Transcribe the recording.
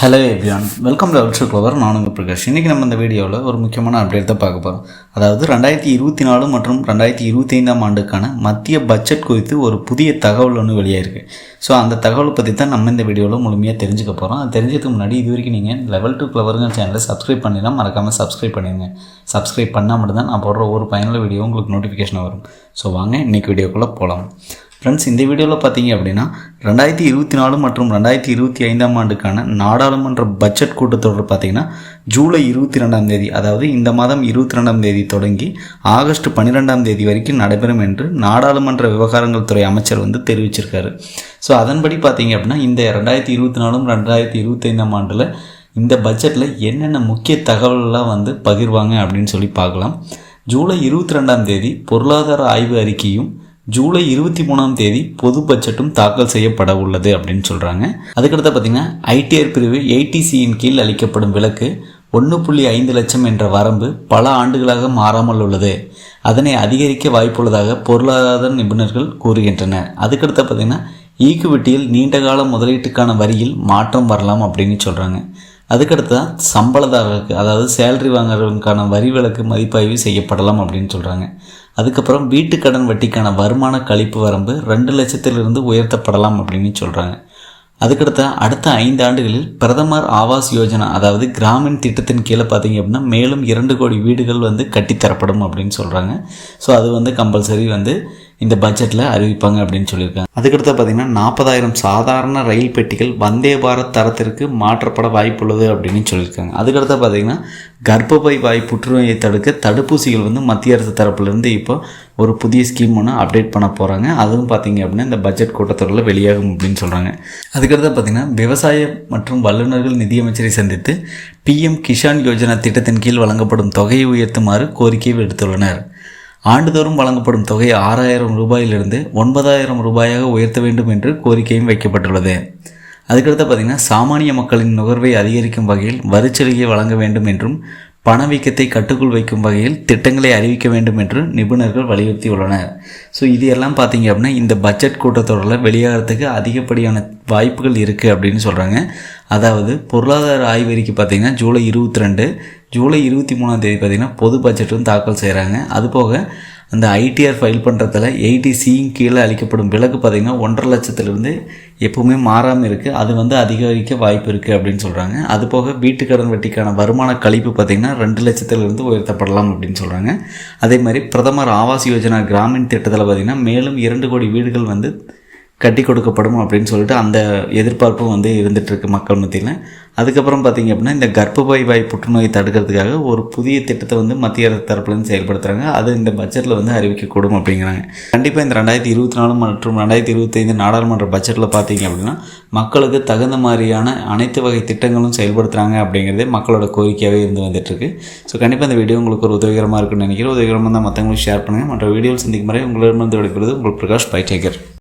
Hello everyone welcome to அவுட்ரு க்ளோவர் நானுங்க பிரகாஷ். இன்றைக்கி நம்ம இந்த வீடியோவில் ஒரு முக்கியமான அப்டேட் தான் பார்க்க போகிறோம் அதாவது ரெண்டாயிரத்தி இருபத்தி நாலு மற்றும் ரெண்டாயிரத்தி இருபத்தி ஐந்தாம் ஆண்டுக்கான மத்திய பட்ஜெட் குறித்து ஒரு புதிய தகவல் ஒன்று வெளியாயிருக்கு. ஸோ அந்த தகவலை பற்றி தான் நம்ம இந்த வீடியோவில் முழுமையாக தெரிஞ்சுக்க போகிறோம் அது தெரிஞ்சதுக்கு முன்னாடி இது வரைக்கும் நீங்கள் லெவல் டூ க்ளவருங்க சேனலை சப்ஸ்கிரைப் பண்ணினா மறக்காமல் சப்ஸ்கிரைப் பண்ணிடுங்க. சப்ஸ்கிரைப் பண்ணால் மட்டும்தான் நான் போடுற ஒரு பயனுள்ள வீடியோ உங்களுக்கு நோட்டிஃபிகேஷன் வரும். ஸோ வாங்க இன்றைக்கி வீடியோக்குள்ளே போகலாம் ஃப்ரெண்ட்ஸ் இந்த வீடியோவில் பார்த்தீங்க அப்படின்னா ரெண்டாயிரத்தி இருபத்தி நாலு மற்றும் ரெண்டாயிரத்தி இருபத்தி ஐந்தாம் ஆண்டுக்கான நாடாளுமன்ற பட்ஜெட் கூட்டத்தொடர் பார்த்தீங்கன்னா ஜூலை இருபத்தி ரெண்டாம் தேதி அதாவது இந்த மாதம் இருபத்தி ரெண்டாம் தேதி தொடங்கி ஆகஸ்ட் பன்னிரெண்டாம் தேதி வரைக்கும் நடைபெறும் என்று நாடாளுமன்ற விவகாரங்கள் துறை அமைச்சர் வந்து தெரிவிச்சிருக்காரு. ஸோ அதன்படி பார்த்தீங்க அப்படின்னா இந்த ரெண்டாயிரத்தி இருபத்தி நாலும் ரெண்டாயிரத்தி இருபத்தி ஐந்தாம் ஆண்டில் இந்த பட்ஜெட்டில் என்னென்ன முக்கிய தகவல்கள்லாம் வந்து பகிர்வாங்க அப்படின்னு சொல்லி பார்க்கலாம் ஜூலை இருபத்தி ரெண்டாம் தேதி பொருளாதார ஆய்வு அறிக்கையும் ஜூலை இருபத்தி மூணாம் தேதி பொது பட்ஜெட்டும் தாக்கல் செய்யப்பட உள்ளது அப்படின்னு சொல்கிறாங்க அதுக்கடுத்து பார்த்தீங்கன்னா ஐடிஆர் பிரிவு ஏடிசியின் கீழ் அளிக்கப்படும் விலக்கு ஒன்று புள்ளி ஐந்து லட்சம் என்ற வரம்பு பல ஆண்டுகளாக மாறாமல் உள்ளது. அதனை அதிகரிக்க வாய்ப்புள்ளதாக பொருளாதார நிபுணர்கள் கூறுகின்றனர். அதுக்கடுத்து பார்த்தீங்கன்னா ஈக்குவிட்டியில் நீண்டகால முதலீட்டுக்கான வரியில் மாற்றம் வரலாம் அப்படின்னு சொல்கிறாங்க அதுக்கடுத்து தான் சம்பளதாரருக்கு அதாவது சேலரி வாங்குறவங்களுக்கான வரி விலக்கு மதிப்பாய்வு செய்யப்படலாம் அப்படின்னு சொல்கிறாங்க அதுக்கப்புறம் வீட்டு கடன் வட்டிக்கான வருமான கழிப்பு வரம்பு ரெண்டு லட்சத்திலிருந்து உயர்த்தப்படலாம் அப்படின்னு சொல்கிறாங்க அதுக்கடுத்த அடுத்த ஐந்து ஆண்டுகளில் பிரதமர் ஆவாஸ் யோஜனா அதாவது கிராமின் திட்டத்தின் கீழே பார்த்தீங்க அப்படின்னா மேலும் இரண்டு கோடி வீடுகள் வந்து கட்டித்தரப்படும் அப்படின்னு சொல்கிறாங்க ஸோ அது வந்து கம்பல்சரி வந்து இந்த பட்ஜெட்டில் அறிவிப்பாங்க அப்படின்னு சொல்லியிருக்காங்க. அதுக்கடுத்து பார்த்தீங்கன்னா நாற்பதாயிரம் சாதாரண ரயில் பெட்டிகள் வந்தே பாரத் தரத்திற்கு மாற்றப்பட வாய்ப்புள்ளது அப்படின்னு சொல்லியிருக்காங்க. அதுக்கடுத்து பார்த்தீங்கன்னா கர்ப்பப்பை வாய் புற்றுநோயை தடுக்க தடுப்பூசிகள் வந்து மத்திய அரசு தரப்புலேருந்து இப்போ ஒரு புதிய ஸ்கீம் ஒன்று அப்டேட் பண்ண போகிறாங்க அதுவும் பார்த்தீங்க அப்படின்னா இந்த பட்ஜெட் கூட்டத்தொடரில் வெளியாகும் அப்படின்னு சொல்கிறாங்க அதுக்கடுத்து பார்த்தீங்கன்னா விவசாய மற்றும் வல்லுநர்கள் நிதியமைச்சரை சந்தித்து பிஎம் கிஷான் யோஜனா திட்டத்தின் கீழ் வழங்கப்படும் தொகையை உயர்த்துமாறு கோரிக்கை விடுத்துள்ளனர். ஆண்டுதோறும் வழங்கப்படும் தொகை ஆறாயிரம் ரூபாயிலிருந்து ஒன்பதாயிரம் ரூபாயாக உயர்த்த வேண்டும் என்று கோரிக்கையும் வைக்கப்பட்டுள்ளது. அதுக்கடுத்து பார்த்திங்கன்னா சாமானிய மக்களின் நுகர்வை அதிகரிக்கும் வகையில் வரிச்சலுகை வழங்க வேண்டும் என்றும் பணவீக்கத்தை கட்டுக்குள் வைக்கும் வகையில் திட்டங்களை அறிவிக்க வேண்டும் என்று நிபுணர்கள் வலியுறுத்தியுள்ளனர். ஸோ இது எல்லாம் பார்த்தீங்க அப்படின்னா இந்த பட்ஜெட் கூட்டத்தொடரில் வெளியாகிறதுக்கு அதிகப்படியான வாய்ப்புகள் இருக்குது அப்படின்னு சொல்கிறாங்க அதாவது பொருளாதார ஆய்வறிக்கை பார்த்திங்கன்னா ஜூலை இருபத்தி ரெண்டு ஜூலை இருபத்தி மூணாம் தேதி பார்த்திங்கன்னா பொது பட்ஜெட்டும் தாக்கல் செய்கிறாங்க அது போக அந்த ஐடிஆர் ஃபைல் பண்ணுறதுல எயிட்டி சியும் கீழே அளிக்கப்படும் விலக்கு பார்த்திங்கன்னா ஒன்றரை லட்சத்துலேருந்து எப்போவுமே மாறாமல் இருக்குது அது வந்து அதிகரிக்க வாய்ப்பு இருக்குது அப்படின்னு சொல்கிறாங்க அது போக வீட்டுக்கடன் வட்டிக்கான வருமான கழிப்பு பார்த்திங்கன்னா ரெண்டு லட்சத்துலேருந்து உயர்த்தப்படலாம் அப்படின்னு சொல்கிறாங்க அதே மாதிரி பிரதமர் ஆவாஸ் யோஜனா கிராமின் திட்டத்தில் பார்த்திங்கன்னா மேலும் இரண்டு கோடி வீடுகள் வந்து கட்டி கொடுக்கப்படும் அப்படின்னு சொல்லிட்டு அந்த எதிர்பார்ப்பும் வந்து இருந்துகிட்ருக்கு மக்கள் மத்தியில். அதுக்கப்புறம் பார்த்திங்க அப்படின்னா இந்த கர்ப்பப்பை வாய் புற்றுநோயை தடுக்கிறதுக்காக ஒரு புதிய திட்டத்தை வந்து மத்திய அரசு தரப்புலேருந்து செயல்படுத்துகிறாங்க அது இந்த பட்ஜெட்டில் வந்து அறிவிக்கக்கூடும் அப்படிங்கிறாங்க. கண்டிப்பாக இந்த ரெண்டாயிரத்தி இருபத்தி நாலு மற்றும் ரெண்டாயிரத்தி இருபத்தைந்து நாடாளுமன்ற பட்ஜெட்டில் பார்த்திங்க அப்படின்னா மக்களுக்கு தகுந்த மாதிரியான அனைத்து வகை திட்டங்களும் செயல்படுத்துகிறாங்க அப்படிங்கிறதே மக்களோட கோரிக்கையாகவே இருந்து வந்துட்டுருக்கு. ஸோ கண்டிப்பாக இந்த வீடியோ உங்களுக்கு ஒரு உதவிகரமாக இருக்குன்னு நினைக்கிறேன். உதவிகரமாக தான் மற்றவங்களுக்கு ஷேர் பண்ணுங்கள் மற்ற வீடியோவில் சந்திக்கும் முறை உங்களிடமிருந்து விடைபெறுவது உங்கள் பிரகாஷ் பைடேகர்.